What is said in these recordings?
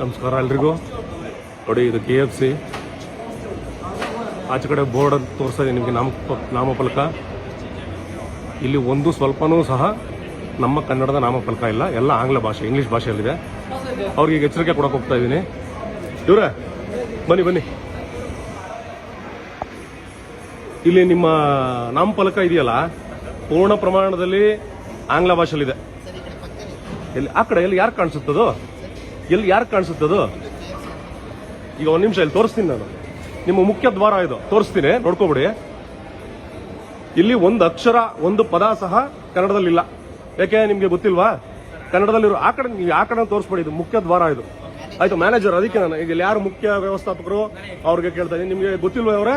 ನಮಸ್ಕಾರ ಎಲ್ರಿಗೂ. ನೋಡಿ, ಇದು ಕೆ ಎಫ್ ಸಿ ಆಚೆ ಕಡೆ ಬೋರ್ಡ್ ಅಂತ ತೋರಿಸ್ತಾ ಇದೆ ನಿಮಗೆ ನಾಮ ನಾಮಫಲಕ. ಇಲ್ಲಿ ಒಂದು ಸ್ವಲ್ಪನೂ ಸಹ ನಮ್ಮ ಕನ್ನಡದ ನಾಮಫಲಕ ಇಲ್ಲ. ಎಲ್ಲ ಆಂಗ್ಲ ಭಾಷೆ, ಇಂಗ್ಲೀಷ್ ಭಾಷೆಯಲ್ಲಿದೆ. ಅವ್ರಿಗೆ ಎಚ್ಚರಿಕೆ ಕೊಡಕ್ಕೆ ಹೋಗ್ತಾ ಇದ್ದೀನಿ ಇವ್ರೆ, ಬನ್ನಿ ಬನ್ನಿ. ಇಲ್ಲಿ ನಿಮ್ಮ ನಾಮಫಲಕ ಇದೆಯಲ್ಲ, ಪೂರ್ಣ ಪ್ರಮಾಣದಲ್ಲಿ ಆಂಗ್ಲ ಭಾಷೆಯಲ್ಲಿದೆ. ಎಲ್ಲಿ, ಆ ಕಡೆ, ಎಲ್ಲಿ ಯಾರು ಕಾಣಿಸುತ್ತದೋ? ಎಲ್ಲಿ ಯಾರು ಅದು? ಈಗ ಒಂದು ನಿಮಿಷ, ಇಲ್ಲಿ ತೋರಿಸ್ತೀನಿ ನಾನು. ನಿಮ್ಮ ಮುಖ್ಯ ದ್ವಾರ ಇದು. ತೋರಿಸ್ತೀನಿ, ನೋಡ್ಕೋಬಿಡಿ. ಇಲ್ಲಿ ಒಂದು ಅಕ್ಷರ, ಒಂದು ಪದ ಸಹ ಕನ್ನಡದಲ್ಲಿ ಇಲ್ಲ. ಯಾಕೆ, ನಿಮ್ಗೆ ಗೊತ್ತಿಲ್ವಾ? ಕನ್ನಡದಲ್ಲಿರೋ ಆ ಕಡೆ, ನೀವು ಆ ಕಡೆ ತೋರಿಸ್ಬೇಡಿ, ಇದು ಮುಖ್ಯ ದ್ವಾರ ಇದು. ಆಯ್ತು ಮ್ಯಾನೇಜರ್ ಅದಕ್ಕೆ ನಾನು, ಈಗ ಯಾರು ಮುಖ್ಯ ವ್ಯವಸ್ಥಾಪಕರು? ಅವ್ರಿಗೆ ಕೇಳ್ತಾ ಇದ್ದೀನಿ. ನಿಮ್ಗೆ ಗೊತ್ತಿಲ್ವಾ ಅವರೇ?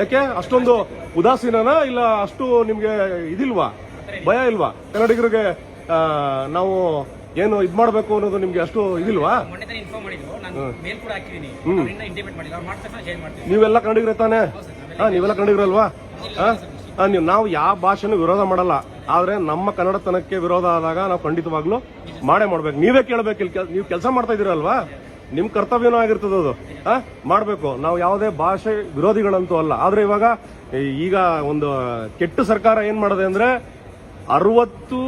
ಯಾಕೆ? ಅಷ್ಟೊಂದು ಉದಾಸೀನನ ಇಲ್ಲ ಅಷ್ಟು ನಿಮ್ಗೆ ಇದಿಲ್ವಾ? ಭಯ ಇಲ್ವಾ? ಕನ್ನಡಿಗರಿಗೆ ನಾವು ಏನು ಇದು ಮಾಡಬೇಕು ಅನ್ನೋದು ನಿಮ್ಗೆ ಅಷ್ಟು ಇದಿಲ್ವಾ? ನೀವೆಲ್ಲ ಕಂಡಿಗ್ರೆ ತಾನೆ? ಹಾ ನೀವೆಲ್ಲ ಕಂಡಿಗ್ರಲ್ವಾ ಹಾ? ಹಾ, ನೀವು ನಾವು ಯಾವ ಭಾಷೆನೂ ವಿರೋಧ ಮಾಡಲ್ಲ. ಆದ್ರೆ ನಮ್ಮ ಕನ್ನಡತನಕ್ಕೆ ವಿರೋಧ ಆದಾಗ ನಾವು ಖಂಡಿತವಾಗ್ಲೂ ಮಾಡೇ ಮಾಡ್ಬೇಕು. ನೀವೇ ಕೇಳಬೇಕು ನೀವು ಕೆಲಸ ಮಾಡ್ತಾ ಇದೀರಲ್ವಾ ನಿಮ್ ಕರ್ತವ್ಯನೂ ಆಗಿರ್ತದ ಅದು. ಹಾ? ಮಾಡ್ಬೇಕು. ನಾವು ಯಾವುದೇ ಭಾಷೆ ವಿರೋಧಿಗಳಂತೂ ಅಲ್ಲ. ಆದ್ರೆ ಇವಾಗ ಈಗ ಒಂದು ಕೆಟ್ಟ ಸರ್ಕಾರ ಏನ್ ಮಾಡದೆ ಅಂದ್ರೆ ಅರವತ್ತು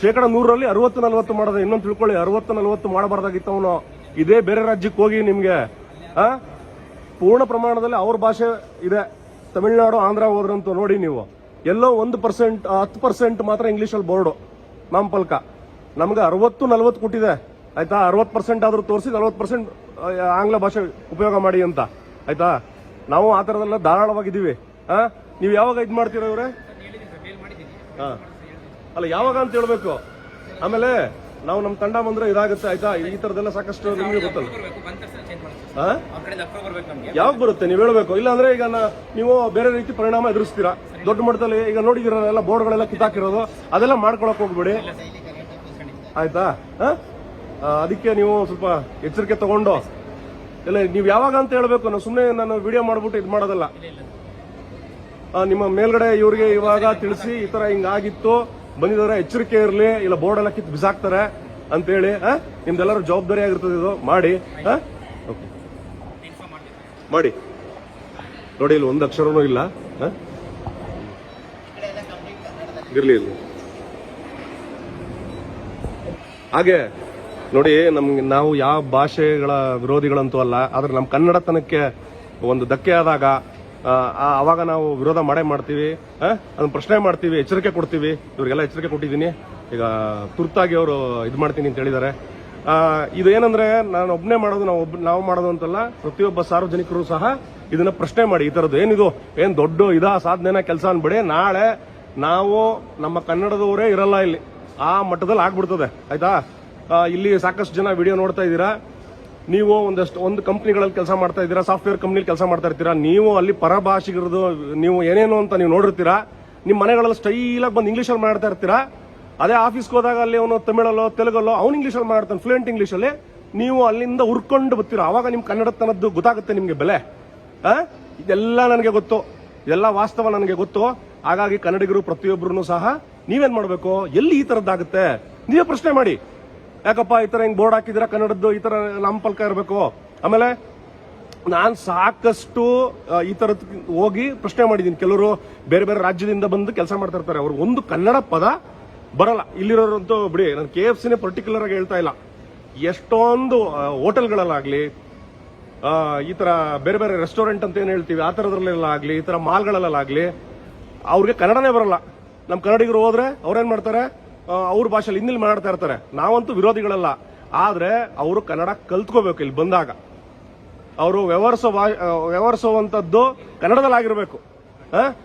ಶೇಕಡ ನೂರರಲ್ಲಿ ಅರವತ್ತು ನಲವತ್ತು ಮಾಡೋದು ಇನ್ನೊಂದು ತಿಳ್ಕೊಳ್ಳಿ ಅರವತ್ತು ನಲವತ್ತು ಮಾಡಬಾರ್ದಾಗಿತ್ತು ಅವನು. ಇದೇ ಬೇರೆ ರಾಜ್ಯಕ್ಕೆ ಹೋಗಿ ನಿಮ್ಗೆ ಪೂರ್ಣ ಪ್ರಮಾಣದಲ್ಲಿ ಅವ್ರ ಭಾಷೆ ಇದೆ. ತಮಿಳುನಾಡು ಆಂಧ್ರ ಹೋದ್ರಂತೂ ನೋಡಿ ನೀವು. ಎಲ್ಲೋ ಒಂದು ಪರ್ಸೆಂಟ್ ಹತ್ತು ಪರ್ಸೆಂಟ್ ಮಾತ್ರ ಇಂಗ್ಲೀಷಲ್ಲಿ ಬೋರ್ಡು ಪಲ್ಕ. ನಮ್ಗೆ ಅರವತ್ತು ನಲವತ್ತು ಕೊಟ್ಟಿದೆ. ಆಯ್ತಾ? ಅರವತ್ತು ಪರ್ಸೆಂಟ್ ಆದ್ರೂ ತೋರಿಸಿ ನಲವತ್ತು ಪರ್ಸೆಂಟ್ ಆಂಗ್ಲ ಭಾಷೆ ಉಪಯೋಗ ಮಾಡಿ ಅಂತ. ಆಯ್ತಾ? ನಾವು ಆ ಥರದೆಲ್ಲ ಧಾರಾಳವಾಗಿದ್ದೀವಿ. ಹಾಂ ನೀವು ಯಾವಾಗ ಇದು ಮಾಡ್ತೀರ ಇವರೇ? ಹಾ. ಅಲ್ಲ ಯಾವಾಗ ಅಂತ ಹೇಳ್ಬೇಕು? ಆಮೇಲೆ ನಾವು ನಮ್ಮ ತಂಡ ಬಂದ್ರೆ ಇದಾಗುತ್ತೆ ಆಯ್ತಾ? ಈ ತರದೆಲ್ಲ ಸಾಕಷ್ಟು ನಿಮ್ಗೆ ಗೊತ್ತಲ್ಲ. ಯಾವಾಗ ಬರುತ್ತೆ? ನೀವು ಹೇಳ್ಬೇಕು. ಇಲ್ಲಾಂದ್ರೆ ಈಗ ನಾ- ನೀವು ಬೇರೆ ರೀತಿ ಪರಿಣಾಮ ಎದುರಿಸ್ತೀರಾ? ದೊಡ್ಡ ಮಟ್ಟದಲ್ಲಿ ಈಗ ನೋಡಿದಿರಲ್ಲ ಬೋರ್ಡ್ಗಳೆಲ್ಲ ಕಿತ್ತಾಕಿರೋದು ಅದೆಲ್ಲ ಮಾಡ್ಕೊಳಕ್ ಹೋಗ್ಬೇಡಿ. ಆಯ್ತಾ? ಅದಕ್ಕೆ ನೀವು ಸ್ವಲ್ಪ ಎಚ್ಚರಿಕೆ ತಗೊಂಡು. ಇಲ್ಲ ನೀವು ಯಾವಾಗ ಅಂತ ಹೇಳ್ಬೇಕು. ನಾನು ಸುಮ್ಮನೆ ನಾನು ವಿಡಿಯೋ ಮಾಡ್ಬಿಟ್ಟು ಇದು ಮಾಡೋದಲ್ಲ. ನಿಮ್ಮ ಮೇಲ್ಗಡೆ ಇವರಿಗೆ ಇವಾಗ ತಿಳಿಸಿ ಈ ತರ ಹಿಂಗಾಗಿತ್ತು ಬಂದಿದ್ದಾರೆ ಎಚ್ಚರಿಕೆ ಇರಲಿ, ಇಲ್ಲ ಬೋರ್ಡ್ ಎಲ್ಲ ಕಿತ್ತು ಬಿಸಾಕ್ತಾರೆ ಅಂತೇಳಿ ನಿಮ್ದೆಲ್ಲರೂ ಜವಾಬ್ದಾರಿ ಆಗಿರ್ತದೆ ಇದು. ಮಾಡಿ? ಓಕೆ ಮಾಡಿ. ನೋಡಿ, ಇಲ್ಲಿ ಒಂದು ಅಕ್ಷರನೂ ಇಲ್ಲ? ಇರ್ಲಿ ಇರ್ಲಿ. ಹಾಗೆ, ನೋಡಿ, ನಮ್ಗೆ ನಾವು ಯಾವ ಭಾಷೆಗಳ ವಿರೋಧಿಗಳಂತೂ ಅಲ್ಲ, ಆದ್ರೆ ನಮ್ಮ ಕನ್ನಡತನಕ್ಕೆ ಒಂದು ಧಕ್ಕೆ ಆದಾಗ ಆ, ಆ- ಅವಾಗ ನಾವು ವಿರೋಧ ಮಾಡೇ ಮಾಡ್ತೀವಿ? ಅದನ್ನ ಪ್ರಶ್ನೆ ಮಾಡ್ತೀವಿ ಎಚ್ಚರಿಕೆ ಕೊಡ್ತೀವಿ. ಇವರಿಗೆಲ್ಲ ಎಚ್ಚರಿಕೆ ಕೊಟ್ಟಿದ್ದೀನಿ. ಈಗ ತುರ್ತಾಗಿ ಅವರು ಇದು ಮಾಡ್ತೀನಿ ಅಂತ ಹೇಳಿದ್ದಾರೆ. ಆ, ಇದು ಏನಂದ್ರೆ ನಾನು ಒಬ್ಬನೇ ಮಾಡೋದು ನಾವು ಒಬ್ಬ ನಾವು ಮಾಡೋದು ಅಂತಲ್ಲ ಪ್ರತಿಯೊಬ್ಬ ಸಾರ್ವಜನಿಕರು ಸಹ ಇದನ್ನ ಪ್ರಶ್ನೆ ಮಾಡಿ ಈ ತರದ್ದು ಏನಿದು ಏನ್ ದೊಡ್ಡ ಇದಾ ಸಾಧನೆನ ಕೆಲಸ ಅನ್ಬೇಡಿ. ನಾಳೆ ನಾವು ನಮ್ಮ ಕನ್ನಡದವರೇ ಇರಲ್ಲ ಇಲ್ಲಿ. ಆ ಮಟ್ಟದಲ್ಲಿ ಆಗ್ಬಿಡ್ತದೆ. ಆಯ್ತಾ? ಇಲ್ಲಿ ಸಾಕಷ್ಟು ಜನ ವಿಡಿಯೋ ನೋಡ್ತಾ ಇದ್ದೀರಾ. ನೀವು ಒಂದಷ್ಟು ಒಂದು ಕಂಪ್ನಿಗಳಲ್ಲಿ ಕೆಲಸ ಮಾಡ್ತಾ ಇದ್ದೀರಾ, ಸಾಫ್ಟ್ವೇರ್ ಕಂಪ್ನಿಲಿ ಕೆಲಸ ಮಾಡ್ತಾ ಇರ್ತೀರಾ, ನೀವು ಅಲ್ಲಿ ಪರಭಾಷಿಗರದು, ನೀವು ಏನೇನು ಅಂತ ನೀವು ನೋಡಿರ್ತೀರಾ, ನಿಮ್ಮ ಮನೆಗಳಲ್ಲಿ ಸ್ಟೈಲಾಗಿ ಬಂದು ಇಂಗ್ಲೀಷಲ್ಲಿ ಮಾಡ್ತಾ ಇರ್ತೀರಾ, ಅದೇ ಆಫೀಸ್ಗೆ ಹೋದಾಗ ಅಲ್ಲಿ ಅವನು ತಮಿಳಲ್ಲೋ, ತೆಲುಗಲ್ಲೋ, ಅವ್ನು ಇಂಗ್ಲೀಷಲ್ಲಿ ಮಾಡ್ತಾನೆ ಫ್ಲೂಯೆಂಟ್ ಇಂಗ್ಲೀಷಲ್ಲಿ ನೀವು ಅಲ್ಲಿಂದ ಉರ್ಕೊಂಡು ಬರ್ತೀರಾ? ಅವಾಗ ನಿಮ್ಮ ಕನ್ನಡತನದ್ದು ಗೊತ್ತಾಗುತ್ತೆ ನಿಮಗೆ ಬೆಲೆ? ಇದೆಲ್ಲ ನನಗೆ ಗೊತ್ತು. ಇದೆಲ್ಲ ವಾಸ್ತವ ನನಗೆ ಗೊತ್ತು. ಹಾಗಾಗಿ ಕನ್ನಡಿಗರು ಪ್ರತಿಯೊಬ್ಬರು ಸಹ ನೀವೇನ್ ಮಾಡಬೇಕು? ಎಲ್ಲಿ ಈ ತರದ್ದಾಗುತ್ತೆ? ನೀವೇ ಪ್ರಶ್ನೆ ಮಾಡಿ. ಯಾಕಪ್ಪ ಈ ತರ ಹಿಂಗ್ ಬೋರ್ಡ್ ಹಾಕಿದಿರ ಕನ್ನಡದ್ದು ಈ ತರ ಪಲ್ಕ ಇರಬೇಕು. ಆಮೇಲೆ ನಾನ್ ಸಾಕಷ್ಟು ಈ ತರದ್ ಹೋಗಿ ಪ್ರಶ್ನೆ ಮಾಡಿದೀನಿ. ಕೆಲವರು ಬೇರೆ ಬೇರೆ ರಾಜ್ಯದಿಂದ ಬಂದು ಕೆಲಸ ಮಾಡ್ತಾ ಇರ್ತಾರೆ. ಅವ್ರು ಒಂದು ಕನ್ನಡ ಪದ ಬರಲ್ಲ. ಇಲ್ಲಿರೋರಂತೂ ಬಿಡಿ, ನಾನು ಕೆ ಎಫ್ ಸಿನೇ ಪರ್ಟಿಕ್ಯುಲರ್ ಆಗಿ ಹೇಳ್ತಾ ಇಲ್ಲ. ಎಷ್ಟೊಂದು ಹೋಟೆಲ್ಗಳಲ್ಲಾಗ್ಲಿ ಈ ತರ ಬೇರೆ ಬೇರೆ ರೆಸ್ಟೋರೆಂಟ್ ಅಂತ ಏನು ಹೇಳ್ತೀವಿ, ಆ ತರದ್ರಲ್ಲೆಲ್ಲ ಆಗ್ಲಿ, ಈ ತರ ಮಾಲ್ಗಳಲ್ಲಾಗ್ಲಿ ಅವ್ರಿಗೆ ಕನ್ನಡನೇ ಬರಲ್ಲ. ನಮ್ಮ ಕನ್ನಡಿಗರು ಹೋದ್ರೆ ಅವ್ರೇನ್ ಮಾಡ್ತಾರೆ? ಅವ್ರ ಭಾಷೆಯಲ್ಲಿ ಹಿಂದಿಲಿ ಮಾತಾಡ್ತಾ ಇರ್ತಾರೆ. ನಾವಂತೂ ವಿರೋಧಿಗಳಲ್ಲ. ಆದ್ರೆ ಅವರು ಕನ್ನಡ ಕಲ್ತ್ಕೋಬೇಕು ಇಲ್ಲಿ ಬಂದಾಗ. ಅವರು ವ್ಯವಹರಿಸೋ ವ್ಯವಹರಿಸುವಂತದ್ದು ಕನ್ನಡದಲ್ಲಿ ಆಗಿರ್ಬೇಕು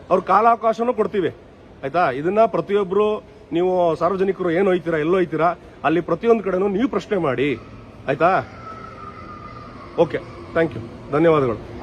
ಅವ್ರ ಕಾಲಾವಕಾಶನೂ ಕೊಡ್ತೀವಿ. ಆಯ್ತಾ? ಇದನ್ನ ಪ್ರತಿಯೊಬ್ರು, ನೀವು ಸಾರ್ವಜನಿಕರು ಏನು ಹೋಯ್ತೀರಾ, ಎಲ್ಲೋ ಹೋಯ್ತೀರಾ, ಅಲ್ಲಿ ಪ್ರತಿಯೊಂದು ಕಡೆನೂ ನೀವು ಪ್ರಶ್ನೆ ಮಾಡಿ. ಆಯ್ತಾ? ಓಕೆ. Thank you. ಧನ್ಯವಾದಗಳು.